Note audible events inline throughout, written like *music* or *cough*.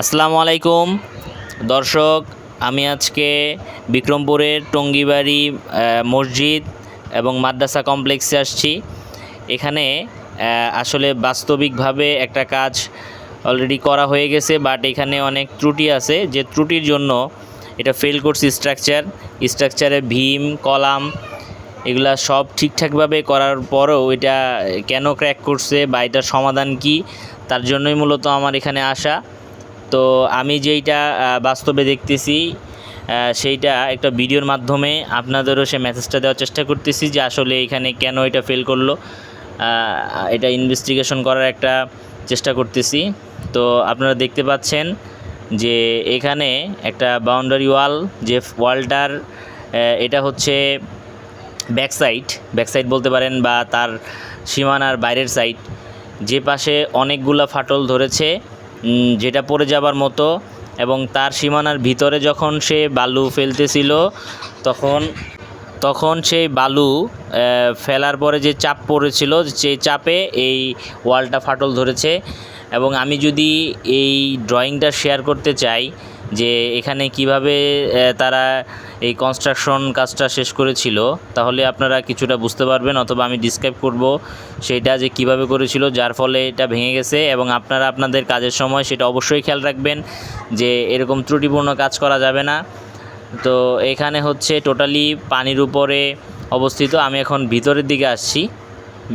আসসালামু আলাইকুম। দর্শক, আমি আজকে বিক্রমপুরের টঙ্গিবাড়ি মসজিদ এবং মাদ্রাসা কমপ্লেক্সে আসছি। এখানে আসলে বাস্তবিকভাবে একটা কাজ অলরেডি করা হয়ে গেছে বাট এখানে অনেক ত্রুটি আছে। যে ত্রুটির জন্য এটা ফেল করছে স্ট্রাকচার স্ট্রাকচারে ভীম, কলাম এগুলা সব ঠিকঠাকভাবে করার পরেও এটা কেন ক্র্যাক করছে বা এটার সমাধান কি, তার জন্যই মূলত আমার এখানে আসা। তো আমি যেইটা বাস্তবে দেখতেছি সেইটা একটা ভিডিওর মাধ্যমে আপনাদেরও সে মেসেজটা দেওয়ার চেষ্টা করতেছি যে আসলে এখানে কেন এটা ফেল করল। এটা ইনভেস্টিগেশন করার একটা চেষ্টা করতেছি। তো আপনারা দেখতে পাচ্ছেন যে এখানে একটা বাউন্ডারি ওয়াল যে ওয়ালটার এটা হচ্ছে ব্যাক সাইড ব্যাক সাইড বলতে পারেন বা তার সীমানার বাইরের সাইড যে পাশে অনেকগুলা ফাটল ধরেছে। যেটা পড়ে যাবার মতো এবং তার সীমানার ভিতরে যখন সে বালু ফেলতেছিল, তখন তখন সেই বালু ফেলার পরে যে চাপ পড়েছিল, সেই চাপে এই ওয়ালটা ফাটল ধরেছে। এবং আমি যদি এই ড্রয়িংটা শেয়ার করতে চাই যে এখানে কীভাবে তারা এই কনস্ট্রাকশন কাজটা শেষ করেছিল, তাহলে আপনারা কিছুটা বুঝতে পারবেন অথবা আমি ডিসক্রাইব করব সেটা যে কীভাবে করেছিল, যার ফলে এটা ভেঙে গেছে এবং আপনারা আপনাদের কাজের সময় সেটা অবশ্যই খেয়াল রাখবেন যে এরকম ত্রুটিপূর্ণ কাজ করা যাবে না। তো এখানে হচ্ছে টোটালি পানির উপরে অবস্থিত। আমি এখন ভিতরের দিকে আসছি।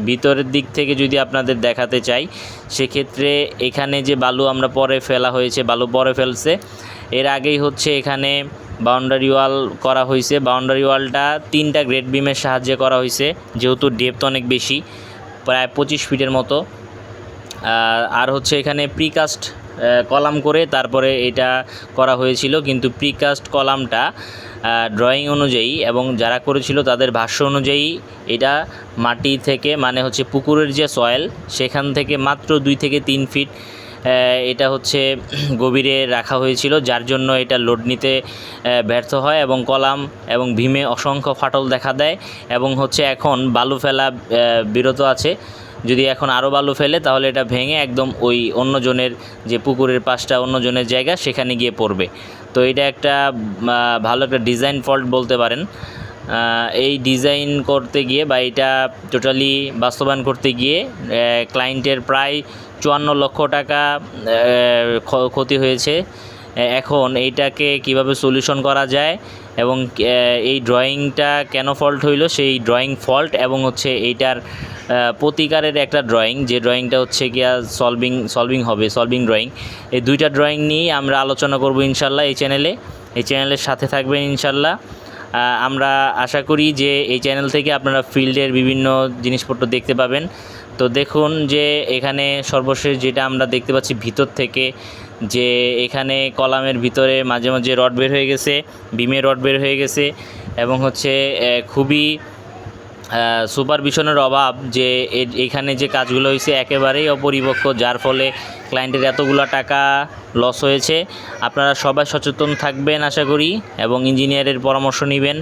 ভিতরের দিক থেকে যদি আপনাদের দেখাতে চাই, সেক্ষেত্রে এখানে যে বালু আমরা পরে ফেলা হয়েছে, বালু পরে ফেলছে, এর আগেই হচ্ছে এখানে বাউন্ডারি ওয়াল করা হয়েছে। বাউন্ডারি ওয়ালটা তিনটা গ্রেড বিমের সাহায্যে করা হয়েছে, যেহেতু ডেপথ অনেক বেশি, প্রায় পঁচিশ ফিটের মতো। আর হচ্ছে এখানে প্রিকাস্ট কলাম করে তারপরে এটা করা হয়েছিল। কিন্তু প্রিকাস্ট কলামটা ড্রয়িং অনুযায়ী এবং যারা করেছিল তাদের ভাষ্য অনুযায়ী এটা মাটি থেকে মানে হচ্ছে পুকুরের যে সয়েল সেখান থেকে মাত্র দুই থেকে তিন ফিট এটা হচ্ছে *clears throat* গভীরে রাখা হয়েছিল, যার জন্য এটা লোড নিতে ব্যর্থ হয় এবং কলাম এবং ভীমে অসংখ্য ফাটল দেখা দেয় এবং হচ্ছে এখন বালু ফেলা বিরত আছে। যদি এখন আরও বালু ফেলে, তাহলে এটা ভেঙে একদম ওই অন্যজনের যে পুকুরের পাশটা, অন্যজনের জায়গা সেখানে গিয়ে পড়বে। তো এটা একটা ভালো একটা ডিজাইন ফল্ট বলতে পারেন। এই ডিজাইন করতে গিয়ে বা এটা টোটালি বাস্তবায়ন করতে গিয়ে ক্লায়েন্টের প্রায় চুয়ান্ন লক্ষ টাকা ক্ষতি হয়েছে। এখন এইটাকে কীভাবে সলিউশন করা যায় এবং এই ড্রয়িংটা কেন ফল্ট হইল, সেই ড্রয়িং ফল্ট এবং হচ্ছে এইটার প্রতিকারের একটা ড্রয়িং যে ড্রয়িংটা হচ্ছে গিয়া সলভিং সলভিং হবে সলভিং ড্রয়িং এই দুইটা ড্রয়িং নিয়েই আমরা আলোচনা করব ইনশাল্লাহ এই চ্যানেলে এই চ্যানেলের সাথে থাকবেন ইনশাল্লাহ। আমরা আশা করি যে এই চ্যানেল থেকে আপনারা ফিল্ডের বিভিন্ন জিনিসপত্র দেখতে পাবেন। তো দেখুন যে এখানে সর্বশেষ যেটা আমরা দেখতে পাচ্ছি ভিতর থেকে, যে এখানে কলামের ভিতরে মাঝে মাঝে রড বের হয়ে গেছে বিমের রড বের হয়ে গেছে, এবং হচ্ছে খুবই সুপারভিশনের অভাব যে এখানে যে কাজগুলো হয়েছে একেবারেই অপরিপক্ক, যার ফলে ক্লায়েন্টের এতগুলো টাকা লস হয়েছে। আপনারা সবাই সচেতন থাকবেন, আশা করি, এবং ইঞ্জিনিয়ারের পরামর্শ নেবেন।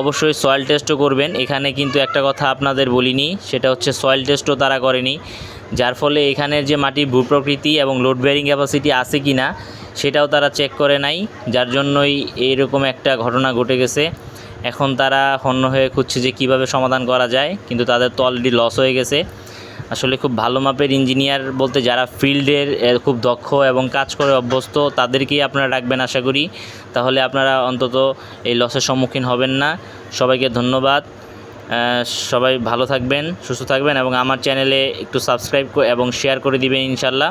অবশ্যই সয়েল টেস্টও করবেন। এখানে কিন্তু একটা কথা আপনাদের বলিনি, সেটা হচ্ছে সয়েল টেস্টও তারা করেনি, যার ফলে এখানের যে মাটির ভূপ্রকৃতি এবং লোড বেয়ারিং ক্যাপাসিটি আছে কি না সেটাও তারা চেক করে নাই, যার জন্যই এইরকম একটা ঘটনা ঘটে গেছে। এখন তারা হন্য হয়ে খুঁজছে যে কীভাবে সমাধান করা যায়, কিন্তু তাদের তো অলরেডি লস হয়ে গেছে। আসলে খুব ভালো মাপের ইঞ্জিনিয়ার বলতে যারা ফিল্ডের খুব দক্ষ এবং কাজ করে অভ্যস্ত, তাদেরকেই আপনারা রাখবেন আশা করি। তাহলে আপনারা অন্তত এই লসের সম্মুখীন হবেন না। সবাইকে ধন্যবাদ। সবাই ভালো থাকবেন, সুস্থ থাকবেন এবং আমার চ্যানেলে একটু সাবস্ক্রাইব এবং শেয়ার করে দিবেন ইনশাল্লাহ।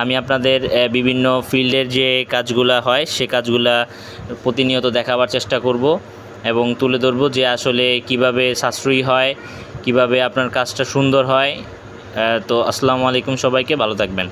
আমি আপনাদের বিভিন্ন ফিল্ডের যে কাজগুলো হয়, সে কাজগুলা প্রতিনিয়ত দেখাবার চেষ্টা করব। এবং তুলে ধরব যে আসলে কীভাবে সাশ্রয়ী হয়, কীভাবে আপনার কাজটা সুন্দর হয়। তো আসসালামু আলাইকুম সবাইকে, ভালো থাকবেন।